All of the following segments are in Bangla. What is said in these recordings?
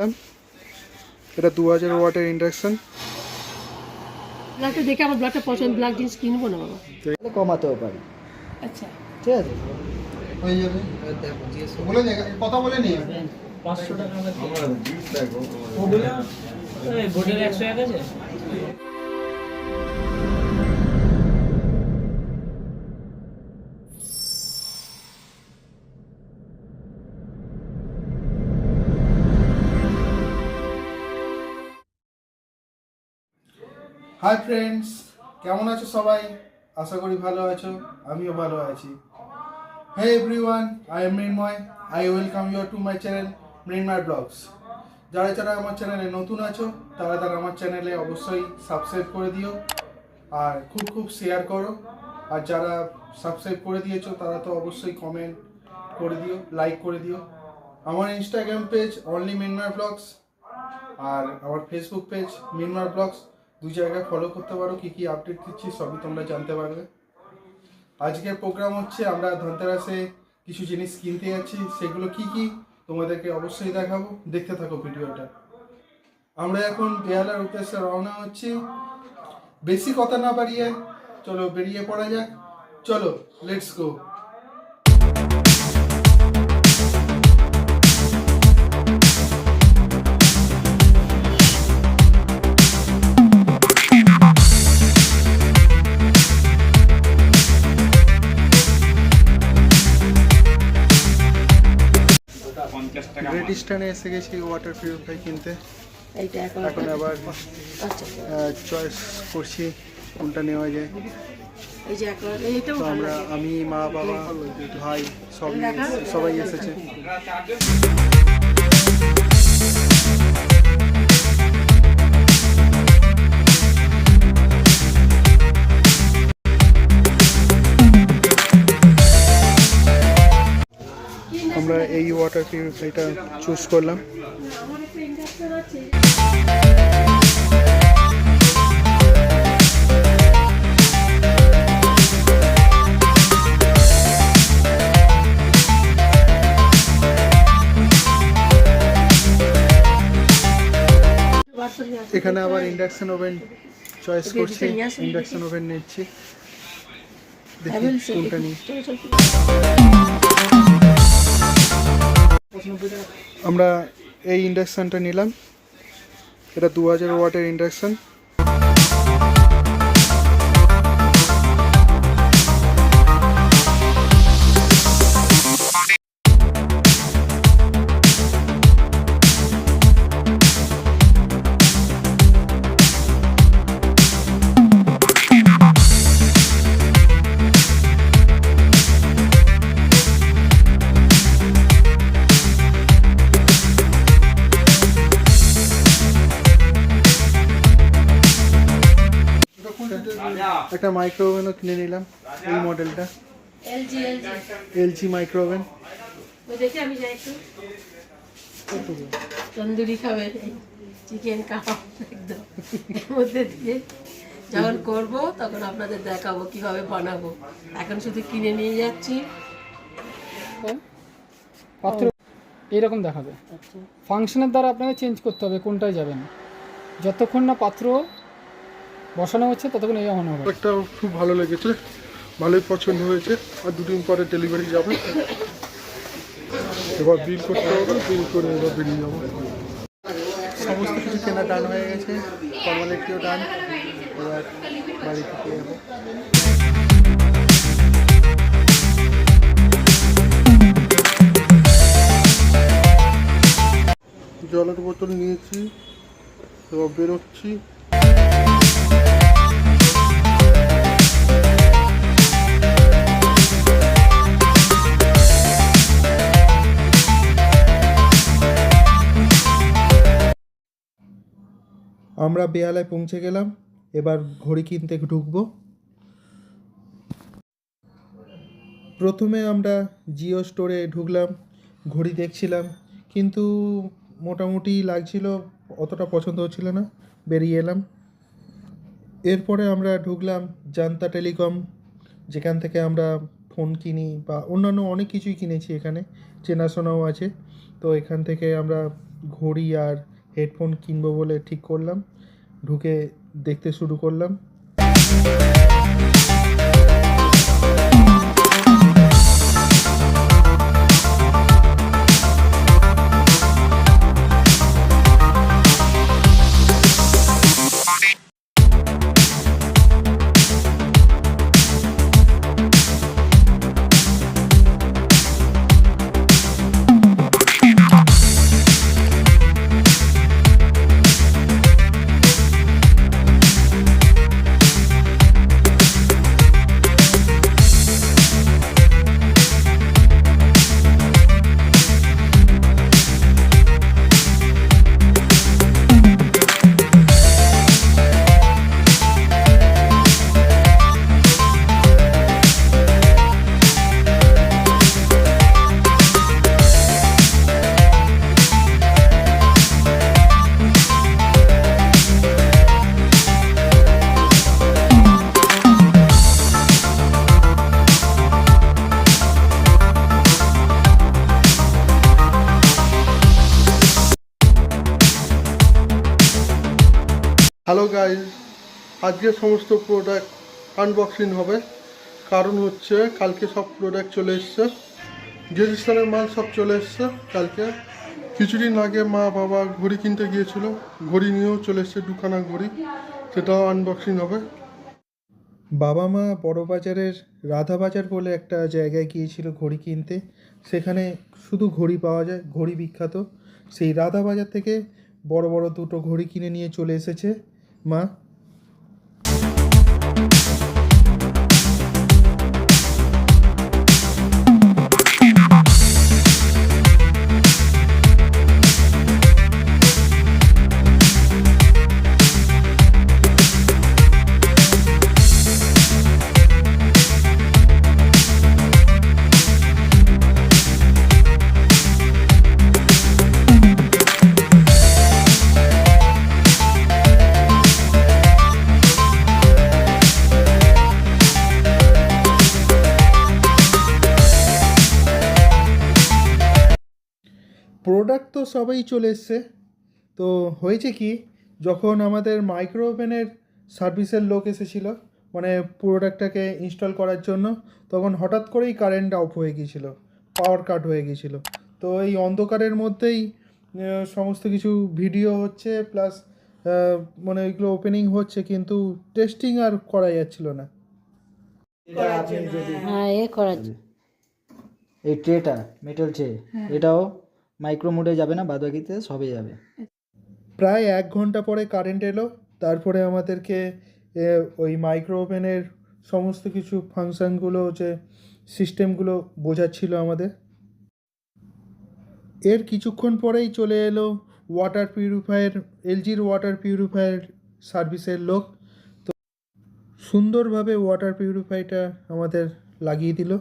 দিলাম। এটা দু হাজার ওয়াটের ইন্ডাকশন। ব্ল্যাকটা দেখে আমার ব্ল্যাকটা পছন্দ ব্ল্যাক জিনিস কিনবো না বাবা। কমাতেও পারি। আচ্ছা। ঠিক আছে। হয়ে যাবে। বলে দে কথা বলে নি। পাঁচশো টাকা। বোর্ডের একশো এক আছে? হাই ফ্রেন্ডস কেমন আছো সবাই? আশা করি ভালো আছো, আমিও ভালো আছি। Hey everyone I am Mrinmoy I welcome your to my channel Mrinmoy blogs যারা যারা আমার চ্যানেলে নতুন আছো, তারা তারা আমার চ্যানেলে অবশ্যই সাবস্ক্রাইব করে দিও আর খুব খুব শেয়ার করো। আর যারা সাবস্ক্রাইব করে দিয়েছ, তারা তো অবশ্যই কমেন্ট করে দিও লাইক করে দিও। আমার ইনস্টাগ্রাম পেজ অনলি মিনমার ব্লগস আর আমার ফেসবুক পেজ মিনমার ব্লগস দু জায়গায় ফলো করতে পারো, কী কী আপডেট দিচ্ছি সবই তোমরা জানতে পারবে। আজকের প্রোগ্রাম হচ্ছে আমরা ধনতেরাসে কিছু জিনিস কিনতে যাচ্ছি, সেগুলো কি কি তোমাদেরকে অবশ্যই দেখাবো। দেখতে থাকো ভিডিওটা। আমরা এখন বেহালার উদ্দেশ্যে রওনা হচ্ছি। বেশি কথা না বাড়িয়ে চলো বেরিয়ে পড়া যাক। চলো লেটস গো ইস্টার্নে এসে গেছি ওয়াটার পিউরিফাই কিনতে। এইটা এখন আবার আচ্ছা। চয়েস করছি কোনটা নেওয়া যায়। এই যে তো আমরা আমি মা বাবা ভাই সবাই সবাই এসেছে। আমরা এই ওয়াটার পিউরিফাইটা চুজ করলাম। এখানে আবার ইন্ডাকশন ওভেন চয়েস করছি। ইন্ডাকশন ওভেন নিচ্ছি। দেখি কোনটা নিই। আমরা এই ইন্ডাকশানটা নিলাম। এটা দু হাজার ওয়াটের ইন্ডাকশান। একটা মাইক্রো ওভেনও কিনে নিলাম এই মডেলটা LG, LG LG micro oven তো দেখে আমি যাই একটু। তন্দুরি খাবে চিকেন কাবাব একদম। মধ্যে দিয়ে যখন করব তখন আপনাদের দেখাবো কীভাবে বানাবো। এখন শুধু কিনে নিয়ে যাচ্ছি। পাত্র এইরকম দেখাবে। আচ্ছা। ফাংশনের দ্বারা আপনাকে চেঞ্জ করতে হবে কোনটায় যাবেন। যতক্ষণ না পাত্র বসানো হচ্ছে ততক্ষণ এই অন হবে। একটা খুব ভালো লেগেছে ভালোই পছন্দ হয়েছে আর দুদিন পরে ডেলিভারি যাবে। এবার বিল করতে হবে বিল করে এবার বেরিয়ে যাব। সমস্ত কিছু কেনা ডান হয়ে গেছে ফর্মালিটিও ডান এবার বাড়ি থেকে যাব। জলের বোতল নিয়েছি এবার বেরোচ্ছি। আমরা বেহালায় পৌঁছে গেলাম, এবার ঘড়ি কিনতে ঢুকব। প্রথমে আমরা জিও স্টোরে ঢুকলাম, ঘড়ি দেখছিলাম, কিন্তু মোটামুটি লাগছিল, অতটা পছন্দ হচ্ছিল না, বেরিয়ে এলাম। এরপরে আমরা ঢুকলাম জান্তা টেলিকম, যেখান থেকে আমরা ফোন কিনি বা অন্যান্য অনেক কিছুই কিনেছি এখানে চেনাশোনাও আছে। তো এখান থেকে আমরা ঘড়ি আর হেডফোন কিনবো বলে ঠিক করলাম ঢুকে দেখতে শুরু করলাম। হ্যালো গাইজ আজকে সমস্ত প্রোডাক্ট আনবক্সিং হবে। কারণ হচ্ছে, কালকে সব প্রোডাক্ট চলে এসছে। স্থানের মাল সব চলে এসছে, কালকে। কিছুদিন আগে মা বাবা ঘড়ি কিনতে গিয়েছিল। ঘড়ি নিয়েও চলে এসছে, দুখানা ঘড়ি। সেটাও আনবক্সিং হবে। বাবা মা বড় বাজারের রাধা বাজার বলে একটা জায়গায় গিয়েছিল ঘড়ি কিনতে। সেখানে শুধু ঘড়ি পাওয়া যায়, ঘড়ি বিখ্যাত। সেই রাধা বাজার থেকে বড় বড় দুটো ঘড়ি কিনে নিয়ে চলে এসেছে। মা প্রোডাক্ট তো সবাই চলে এসছে। তো হয়েছে কি যখন আমাদের মাইক্রো ওভেনের সার্ভিসের লোক এসেছিল মানে প্রোডাক্টটাকে ইনস্টল করার জন্য তখন হঠাৎ করেই কারেন্ট অফ হয়ে গিয়েছিল পাওয়ার কাট হয়ে গিয়েছিল। তো এই অন্ধকারের মধ্যেই সমস্ত কিছু ভিডিও হচ্ছে প্লাস মানে ওইগুলো ওপেনিং হচ্ছে কিন্তু টেস্টিং আর করা যাচ্ছিল না। হ্যাঁ এ এই ট্রেটা মেটাল ট্রে এটাও মাইক্রো মোডে যাবে না, বাদবাকিতে সবে যাবে। প্রায় এক ঘণ্টা পরে কারেন্ট এলো, তারপরে আমাদেরকে ওই মাইক্রো ওভেনের সমস্ত কিছু ফাংশানগুলো যে সিস্টেমগুলো বোঝাচ্ছিল আমাদের। এর কিছুক্ষণ পরেই চলে এলো ওয়াটার পিউরিফায়ার এলজির ওয়াটার পিউরিফায়ার সার্ভিসের লোক। তো সুন্দরভাবে ওয়াটার পিউরিফায়ারটা আমাদের লাগিয়ে দিল।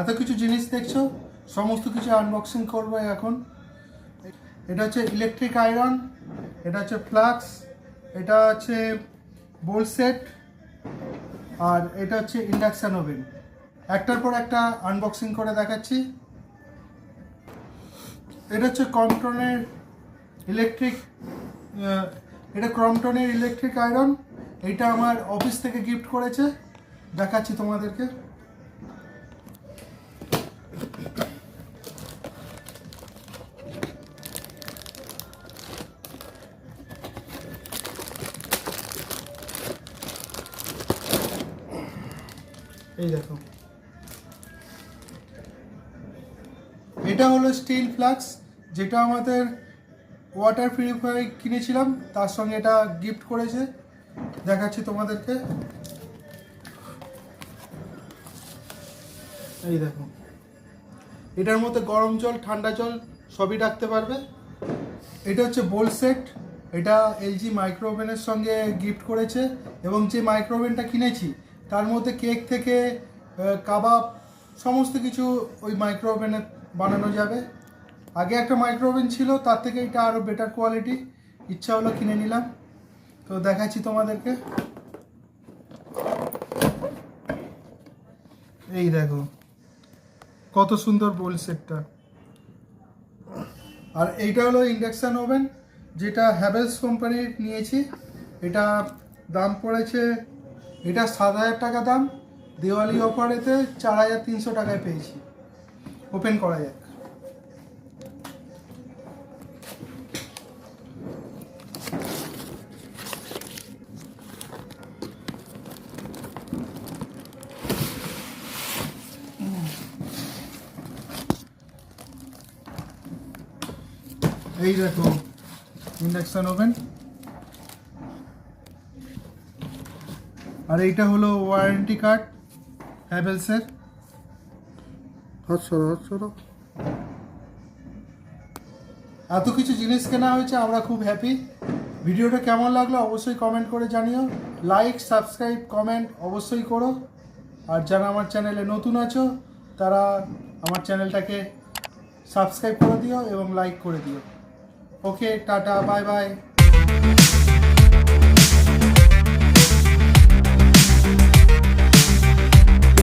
এত কিছু জিনিস দেখছ? সমস্ত কিছু আনবক্সিং করব এখন। এটা হচ্ছে ইলেকট্রিক আয়রন এটা হচ্ছে ফ্লাক্স এটা হচ্ছে বোল সেট আর এটা হচ্ছে ইন্ডাকশান ওভেন একটার পর একটা আনবক্সিং করে দেখাচ্ছি। এটা হচ্ছে কমটনের ইলেকট্রিক এটা ক্রমটনের ইলেকট্রিক আয়রন এটা আমার অফিস থেকে গিফট করেছে। দেখাচ্ছি তোমাদেরকে। এই দেখো। এটা হলো স্টিল ফ্লাক্স যেটা আমাদের ওয়াটার পিউরিফায়ার কিনেছিলাম, তার সঙ্গে এটা গিফট করেছে। দেখাচ্ছি তোমাদেরকে। এই দেখো। এটার মধ্যে গরম জল, ঠান্ডা জল সবই রাখতে পারবে। এটা হচ্ছে বোল সেট এটা এলজি মাইক্রো ওভেনের সঙ্গে গিফট করেছে। এবং যে মাইক্রো ওভেনটা কিনেছি তার মধ্যে কেক থেকে কাবাব, সমস্ত কিছু ওই মাইক্রো ওভেনে বানানো যাবে। আগে একটা মাইক্রো ওভেন ছিল, তার থেকে এটা আরও বেটার কোয়ালিটি ইচ্ছা হলো কিনে নিলাম। তো দেখাচ্ছি তোমাদেরকে। এই দেখো, কত সুন্দর বোল সেটটা আর এইটা হলো ইন্ডাকশান ওভেন যেটা হ্যাভেলস কোম্পানির নিয়েছি। এটা দাম পড়েছে এটা সাত হাজার টাকা দাম। দিওয়ালি অফারেতে চার হাজার তিনশো টাকায় পেয়েছি। ওপেন করা যাক। এই দেখো ইন্ডাকশন ওভেন আর এইটা হলো ওয়ারেন্টি কার্ড হ্যাভেলসের হাত সরো হাত সরো এত কিছু জিনিস কেনা হয়েছে আমরা খুব হ্যাপি ভিডিওটা কেমন লাগল অবশ্যই কমেন্ট করে জানিও। লাইক সাবস্ক্রাইব কমেন্ট অবশ্যই করো। আর যারা আমার চ্যানেলে নতুন আছো তারা আমার চ্যানেলটাকে সাবস্ক্রাইব করে দিও এবং লাইক করে দিও। ওকে টাটা বাই বাই